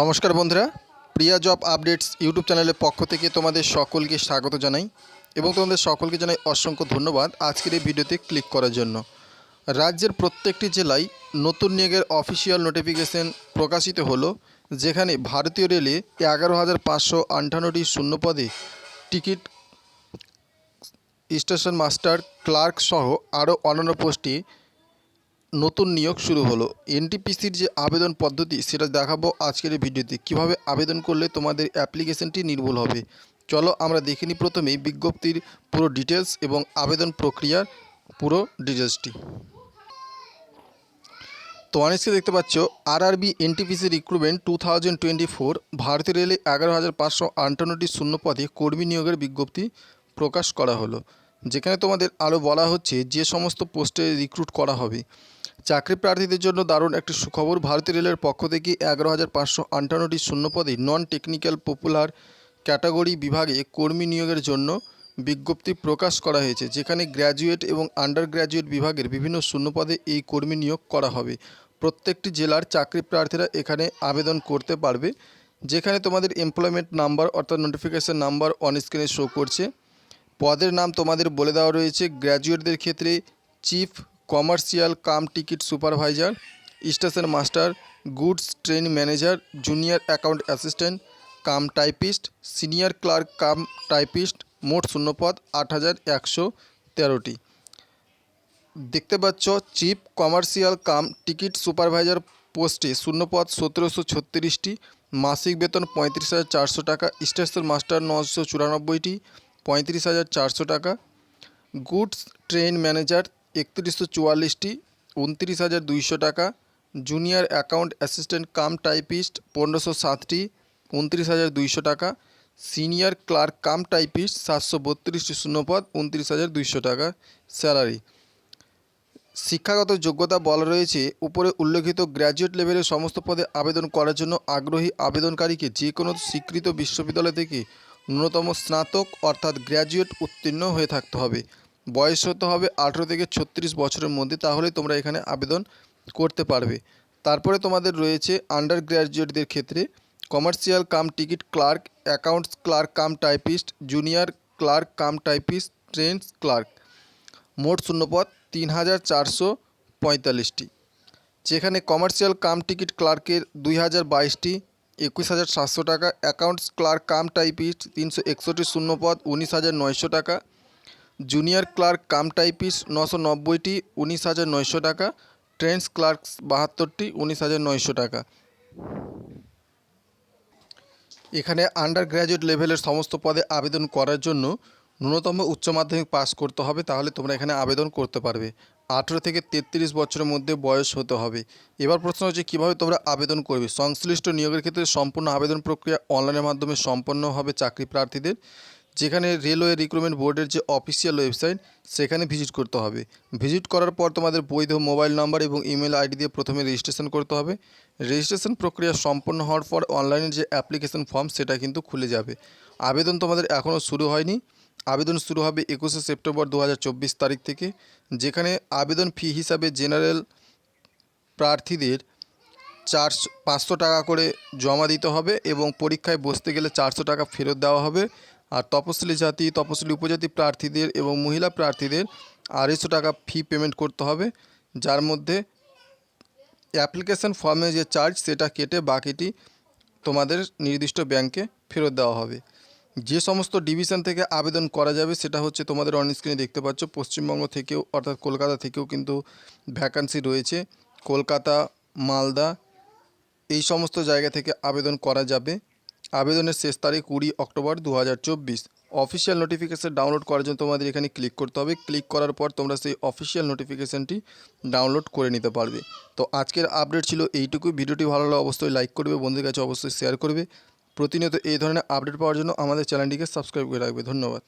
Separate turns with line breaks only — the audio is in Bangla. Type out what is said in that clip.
নমস্কার বন্ধুরা, প্রিয়া জব আপডেটস ইউটিউব চ্যানেলের পক্ষ থেকে তোমাদের সকলকে স্বাগত জানাই এবং তোমাদের সকলকে জানাই অসংখ্য ধন্যবাদ আজকের এই ভিডিওতে ক্লিক করার জন্য। রাজ্যের প্রত্যেকটি জেলায় নতুন নিয়োগের অফিসিয়াল নোটিফিকেশন প্রকাশিত হলো, যেখানে ভারতীয় রেলে এগারো হাজার পাঁচশো আটান্নটি শূন্য পদে টিকিট স্টেশন মাস্টার ক্লার্ক সহ আরও অন্যান্য পোস্টে নতুন নিয়োগ শুরু হলো। এনটিপিসির যে আবেদন পদ্ধতি, সেটা দেখাবো আজকের এই ভিডিওতে। কীভাবে আবেদন করলে তোমাদের অ্যাপ্লিকেশনটি নির্ভুল হবে? চলো আমরা দেখে নিই প্রথমেই বিজ্ঞপ্তির পুরো ডিটেলস এবং আবেদন প্রক্রিয়ার পুরো ডিটেলসটি তো অনেককে দেখতে পাচ্ছ, RRB NTPC recruitment two thousand twenty four ভারতীয় রেলে এগারো হাজার পাঁচশো আটান্নটি শূন্য পদে কর্মী নিয়োগের বিজ্ঞপ্তি প্রকাশ করা হলো। যেখানে তোমাদের আরও বলা হচ্ছে যে সমস্ত পোস্টে রিক্রুট করা হবে। চাকরি প্রার্থীদের জন্য দারুণ একটি সুখবর। ভারতীয় রেলের পক্ষ থেকে এগারো হাজার পাঁচশো আটান্নটি শূন্য পদে নন টেকনিক্যাল পপুলার ক্যাটাগরি বিভাগে কর্মী নিয়োগের জন্য বিজ্ঞপ্তি প্রকাশ করা হয়েছে, যেখানে গ্র্যাজুয়েট এবং আন্ডার গ্র্যাজুয়েট বিভাগের বিভিন্ন শূন্য পদে এই কর্মী নিয়োগ করা হবে। প্রত্যেকটি জেলার চাকরি প্রার্থীরা এখানে আবেদন করতে পারবে, যেখানে তোমাদের এমপ্লয়মেন্ট নাম্বার অর্থাৎ নোটিফিকেশান নাম্বার অন স্ক্রিনে শো করছে। পদের নাম তোমাদের বলে দেওয়া রয়েছে। গ্র্যাজুয়েটদের ক্ষেত্রে chief commercial cum ticket supervisor, station master, goods train manager, junior account assistant, cum typist, senior clerk, cum typist, মোট শূন্যপদ আট হাজার একশো তেরোটি। দেখতে পাচ্ছ, chief commercial cum ticket supervisor পোস্টে শূন্যপদ সতেরোশো ছত্রিশটি, মাসিক বেতন পঁয়ত্রিশ হাজার চারশো টাকা, স্টেশন মাস্টার নশো চুরানব্বইটি পঁয়ত্রিশ হাজার চারশো টাকা। গুডস ট্রেন ম্যানেজার একত্রিশশো চুয়াল্লিশটি, উনত্রিশ হাজার দুইশো টাকা। Junior account assistant cum typist পনেরোশো সাতটি, উনত্রিশ হাজার দুইশো টাকা। সিনিয়র ক্লার্ক কাম টাইপিস্ট সাতশো বত্রিশটি শূন্যপদ, উনত্রিশ হাজার দুইশো টাকা স্যালারি। শিক্ষাগত যোগ্যতা বলা রয়েছে, উপরে উল্লেখিত গ্র্যাজুয়েট লেভেলের সমস্ত পদে আবেদন করার জন্য আগ্রহী আবেদনকারীকে যে কোনো স্বীকৃত বিশ্ববিদ্যালয় থেকে ন্যূনতম স্নাতক অর্থাৎ গ্র্যাজুয়েট উত্তীর্ণ হয়ে থাকতে হবে। বয়স হতে হবে আঠেরো থেকে ছত্রিশ বছরের মধ্যে তাহলে তোমরা এখানে আবেদন করতে পারবে। তারপরে তোমাদের রয়েছে আন্ডার গ্র্যাজুয়েটদের ক্ষেত্রে commercial cum ticket clerk, accounts clerk, cum typist, junior clerk, cum typist trains clerk. মোট শূন্যপদ তিন হাজার চারশো পঁয়তাল্লিশটি। যেখানে কমার্শিয়াল কাম টিকিট ক্লার্কের দুই হাজার বাইশটি একুশ হাজার সাতশো টাকা অ্যাকাউন্টস ক্লার্ক কাম টাইপিস্ট তিনশো একষট্টি শূন্যপদ উনিশ হাজার নয়শো টাকা জুনিয়র ক্লার্ক কাম টাইপিস্ট নশো নব্বইটি, উনিশ হাজার নয়শো টাকা ট্রেন্স ক্লার্ক বাহাত্তরটি, উনিশ হাজার নয়শো টাকা। এখানে আন্ডার গ্র্যাজুয়েট লেভেলের সমস্ত পদে আবেদন করার জন্য ন্যূনতম উচ্চ মাধ্যমিক পাস করতে হবে, তাহলে তোমরা এখানে আবেদন করতে পারবে। আঠেরো থেকে তেত্রিশ বছরের মধ্যে বয়স হতে হবে। এবার প্রশ্ন হচ্ছে, কীভাবে তোমরা আবেদন করবে? সংশ্লিষ্ট নিয়োগের ক্ষেত্রে সম্পূর্ণ আবেদন প্রক্রিয়া অনলাইনের মাধ্যমে সম্পন্ন হবে চাকরি প্রার্থীদের, যেখানে রেলওয়ে রিক্রুটমেন্ট বোর্ডের যে অফিসিয়াল ওয়েবসাইট, সেখানে ভিজিট করতে হবে। ভিজিট করার পর তোমাদের বৈধ মোবাইল নাম্বার এবং ইমেল আইডি দিয়ে প্রথমে রেজিস্ট্রেশন করতে হবে। রেজিস্ট্রেশন প্রক্রিয়া সম্পন্ন হওয়ার পর অনলাইনে যে অ্যাপ্লিকেশন ফর্ম, সেটা কিন্তু খুলে যাবে। আবেদন তোমাদের এখনও শুরু হয়নি। আবেদন শুরু হবে একুশে সেপ্টেম্বর দু হাজার চব্বিশ তারিখ থেকে, যেখানে আবেদন ফি হিসাবে জেনারেল প্রার্থীদের চারশো পাঁচশো টাকা করে জমা দিতে হবে এবং পরীক্ষায় বসতে গেলে চারশো টাকা ফেরত দেওয়া হবে। আর তপশিলি জাতি, তপশিলি উপজাতি প্রার্থীদের এবং মহিলা প্রার্থীদের আড়াইশো টাকা ফি পেমেন্ট করতে হবে, যার মধ্যে অ্যাপ্লিকেশন ফর্মে যে চার্জ, সেটা কেটে বাকিটি তোমাদের নির্দিষ্ট ব্যাংকে ফেরত দেওয়া হবে। যে সমস্ত ডিভিশন থেকে আবেদন করা যাবে, সেটা হচ্ছে তোমাদের অন স্ক্রিনে দেখতে পাচ্ছ। পশ্চিমবঙ্গ থেকেও, অর্থাৎ কলকাতা থেকেও কিন্তু ভ্যাকান্সি রয়েছে। কলকাতা, মালদা, এই সমস্ত জায়গা থেকে আবেদন করা যাবে। আবেদনের শেষ তারিখ কুড়ি অক্টোবর দু অফিসিয়াল নোটিফিকেশান ডাউনলোড করার জন্য তোমাদের এখানে ক্লিক করতে হবে। ক্লিক করার পর তোমরা সেই অফিসিয়াল নোটিফিকেশানটি ডাউনলোড করে নিতে পারবে। তো আজকের আপডেট ছিল এইটুকু ভিডিওটি ভালো লাগলে অবশ্যই লাইক করবে, বন্ধুদের কাছে অবশ্যই শেয়ার করবে। প্রতিনিয়ত এই ধরনের আপডেট পাওয়ার জন্য আমাদের চ্যানেলটিকে সাবস্ক্রাইব করে রাখবে। ধন্যবাদ।